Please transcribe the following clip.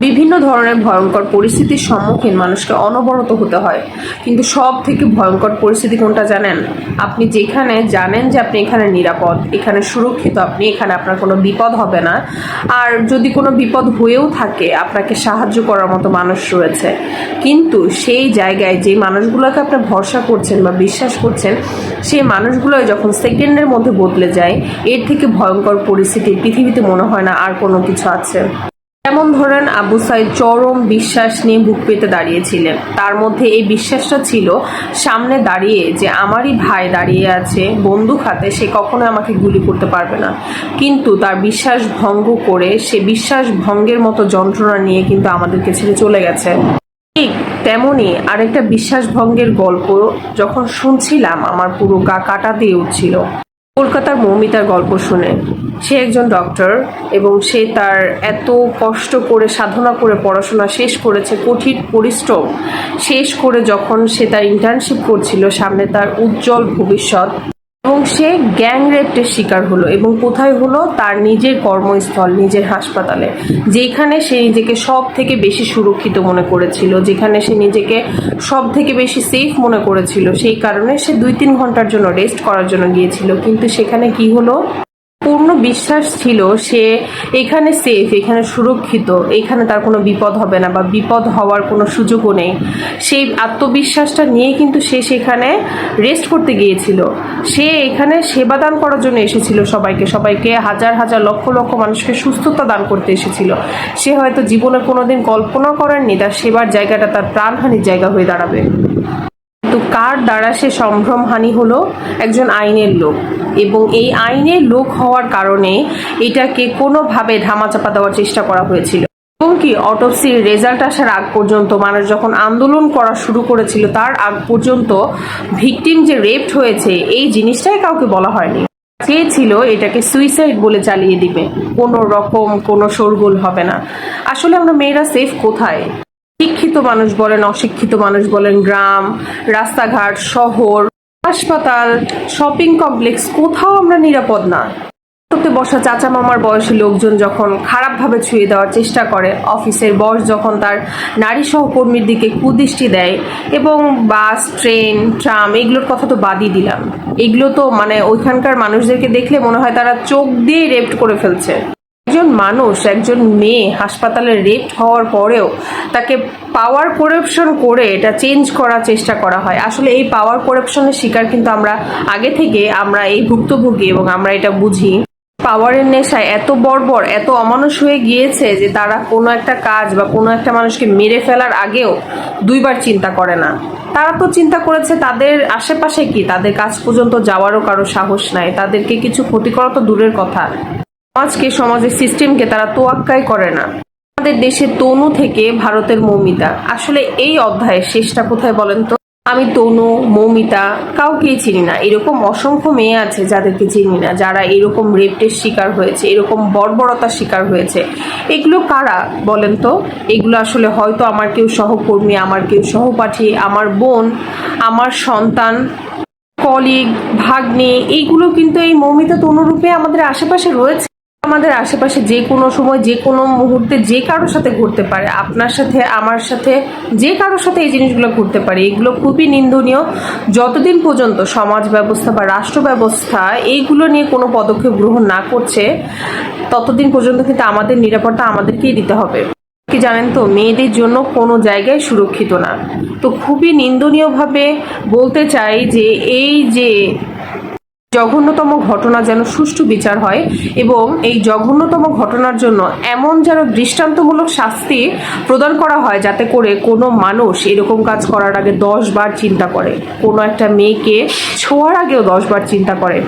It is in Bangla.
বিভিন্ন ধরনের ভয়ঙ্কর পরিস্থিতির সম্মুখীন মানুষকে অনবরত হতে হয়। কিন্তু সব থেকে ভয়ঙ্কর পরিস্থিতি কোনটা জানেন? আপনি যেখানে জানেন যে আপনি এখানে নিরাপদ, এখানে সুরক্ষিত, আপনি এখানে আপনার কোনো বিপদ হবে না। আর যদি কোনো বিপদ হয়েও থাকে, আপনাকে সাহায্য করার মতো মানুষ রয়েছে। কিন্তু সেই জায়গায় যে মানুষগুলোকে আপনি ভরসা করছেন বা বিশ্বাস করছেন, সেই মানুষগুলো যখন সেকেন্ডের মধ্যে বদলে যায়, এর থেকে ভয়ঙ্কর পরিস্থিতি পৃথিবীতে মনে হয় না আর কোনো কিছু আছে। যেমন ধরেন আবু সাইদ চরম বিশ্বাস নিয়ে বুক পেতে দাঁড়িয়েছিলেন। তার মধ্যে এই বিশ্বাসটা ছিল, সামনে দাঁড়িয়ে যে আমারই ভাই দাঁড়িয়ে আছে, বন্দুক হাতে, সে কখনো আমাকে গুলি করতে পারবে না। কিন্তু তার বিশ্বাস ভঙ্গ করে, সে বিশ্বাস ভঙ্গের মতো যন্ত্রণা নিয়ে কিন্তু আমাদেরকে ছেড়ে চলে গেছে। ঠিক তেমনই আরেকটা বিশ্বাস ভঙ্গের গল্প যখন শুনছিলাম, আমার পুরো গা কাটা দিয়ে উঠছিল। কলকাতার মৌমিতার গল্প শুনে। সে একজন ডক্টর এবং সে তার এত কষ্ট করে, সাধনা করে, পড়াশোনা শেষ করেছে, কঠিন পরিশ্রম শেষ করে যখন সে তার ইন্টার্নশিপ করছিল, সামনে তার উজ্জ্বল ভবিষ্যৎ এবং সে গ্যাং রেপটের শিকার হলো এবং কোথায় হলো? তার নিজের কর্মস্থল, নিজের হাসপাতালে, যেখানে সে নিজেকে সব থেকে বেশি সুরক্ষিত মনে করেছিল, যেখানে সে নিজেকে সব থেকে বেশি সেফ মনে করেছিল। সেই কারণে সে দুই তিন ঘণ্টার জন্য রেস্ট করার জন্য গিয়েছিল। কিন্তু সেখানে কি হলো? পূর্ণ বিশ্বাস ছিল সে এখানে সেফ এখানে সুরক্ষিত, এখানে তার কোনো বিপদ হবে না বা বিপদ হওয়ার কোনো সুযোগও নেই। সেই আত্মবিশ্বাসটা নিয়ে কিন্তু সে সেখানে রেস্ট করতে গিয়েছিল। সে এখানে সেবা দান করার জন্য এসেছিল সবাইকে। সবাইকে হাজার হাজার, লক্ষ লক্ষ মানুষকে সুস্থতা দান করতে এসেছিল। সে হয়তো জীবনে কোনোদিন কল্পনা করেননি, তার সেবার জায়গাটা তার প্রাণহানির জায়গা হয়ে দাঁড়াবে। কিন্তু কার দ্বারা সে সম্ভ্রমহানি হলো? একজন আইনের লোক। এবং এই আইনের লোক হওয়ার কারণে এটাকে কোনোভাবে ধামাচাপা দেওয়ার চেষ্টা করা হয়েছিল। এবং কি অটোপসির রেজাল্ট আসার আগ পর্যন্ত, মানুষ যখন আন্দোলন করা শুরু করেছিল, তার আগ পর্যন্ত ভিকটিম যে রেপড হয়েছে, এই জিনিসটাই কাউকে বলা হয়নি। চেয়েছিল এটাকে সুইসাইড বলে চালিয়ে দিবে। কোনো রকম কোনো শোরগোল হবে না। আসলে আমরা মেয়েরা সেফ কোথায়? শিক্ষিত মানুষ বলেন, অশিক্ষিত মানুষ বলেন গ্রাম, রাস্তাঘাট, শহর, হাসপাতাল, শপিং কমপ্লেক্স, কোথাও আমরা নিরাপদ না। করতে বসা চাচা মামার বয়সী লোকজন যখন খারাপভাবে ছুঁয়ে দেওয়ার চেষ্টা করে, অফিসের বস যখন তার নারী সহকর্মীর দিকে কুদৃষ্টি দেয় এবং বাস, ট্রেন, ট্রাম, এগুলোর কথা তো বাদই দিলাম। এগুলো তো মানে ওইখানকার মানুষদেরকে দেখলে মনে হয় তারা চোখ দিয়ে রেপ্ট করে ফেলছে। একজন মানুষ, একজন মেয়ে হাসপাতালে রেপ হওয়ার পরেও তাকে পাওয়ার করাপশন করে এটা চেঞ্জ করার চেষ্টা করা হয়। আসলে এই পাওয়ার করাপশনের শিকার কিন্তু আমরা আগে থেকে আমরা এই ভুক্তভোগী এবং আমরা এটা বুঝি। পাওয়ারের নেশায় এত বর্বর, এত অমানুষ হয়ে গিয়েছে যে তারা কোনো একটা কাজ বা কোনো একটা মানুষকে মেরে ফেলার আগেও দুইবার চিন্তা করে না। তারা তো চিন্তা করেছে তাদের আশেপাশে কি? তাদের কাজ পর্যন্ত যাওয়ারও কারও সাহস নাই। তাদেরকে কিছু ক্ষতি করা তো দূরের কথা। সমাজকে সমাজের সিস্টেমকে তারা তোয়াক্কাই করে না। আমাদের দেশের তনু থেকে ভারতের মৌমিতা। আসলে এই অধ্যায়ের শেষটা কোথায় বলেন তো? আমি তনু, মৌমিতা কাউকেই চিনি না। এরকম অসংখ্য মেয়ে আছে যাদেরকে চিনি না, যারা এরকম রেপটের শিকার হয়েছে, এরকম বর্বরতার শিকার হয়েছে। এগুলো কারা বলেন তো? এগুলো আসলে হয়তো আমার কেউ সহকর্মী, আমার কেউ সহপাঠী, আমার বোন, আমার সন্তান কলিগ ভাগ্নে এইগুলো কিন্তু এই মৌমিতা তনুরূপে আমাদের আশেপাশে রয়েছে। আমাদের আশেপাশে যে কোনো সময়, যে কোনো মুহূর্তে যে কারোর সাথে ঘুরতে পারে, আপনার সাথে, আমার সাথে, যে কারোর সাথে এই জিনিসগুলো ঘুরতে পারে, এগুলো খুবই নিন্দনীয়। যতদিন পর্যন্ত সমাজ ব্যবস্থা বা রাষ্ট্র ব্যবস্থা এইগুলো নিয়ে কোনো পদক্ষেপ গ্রহণ না করছে, ততদিন পর্যন্ত কিন্তু আমাদের নিরাপত্তা আমাদেরকেই দিতে হবে। কি জানেন তো, মেয়েদের জন্য কোনো জায়গায় সুরক্ষিত না। তো খুবই নিন্দনীয়ভাবে বলতে চাই যে এই যে জঘন্যতম ঘটনা যেন সুষ্ঠু বিচার হয় এবং এই জঘন্যতম ঘটনার জন্য এমন যেন দৃষ্টান্তমূলক শাস্তি প্রদান করা হয় যাতে করে কোনো মানুষ এরকম কাজ করার আগে দশবার চিন্তা করে। কোনো একটা মেয়েকে ছোঁয়ার আগেও দশবার চিন্তা করে।